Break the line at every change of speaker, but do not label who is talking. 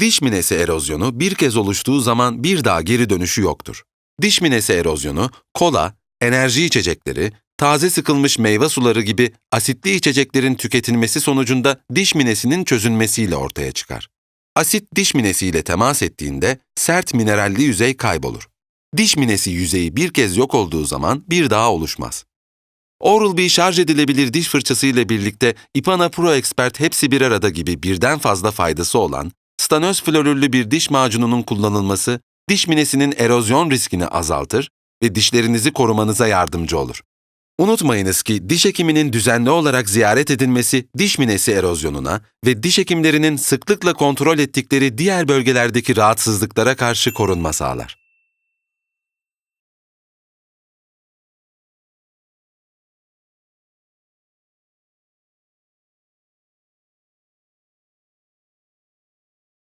Diş minesi erozyonu bir kez oluştuğu zaman bir daha geri dönüşü yoktur. Diş minesi erozyonu, kola, enerji içecekleri, taze sıkılmış meyve suları gibi asitli içeceklerin tüketilmesi sonucunda diş minesinin çözünmesiyle ortaya çıkar. Asit diş minesiyle temas ettiğinde sert mineralli yüzey kaybolur. Diş minesi yüzeyi bir kez yok olduğu zaman bir daha oluşmaz. Oral-B şarj edilebilir diş fırçası ile birlikte Ipana Pro Expert hepsi bir arada gibi birden fazla faydası olan stanöz florürlü bir diş macununun kullanılması diş minesinin erozyon riskini azaltır ve dişlerinizi korumanıza yardımcı olur. Unutmayınız ki diş hekiminin düzenli olarak ziyaret edilmesi diş minesi erozyonuna ve diş hekimlerinin sıklıkla kontrol ettikleri diğer bölgelerdeki rahatsızlıklara karşı korunma sağlar.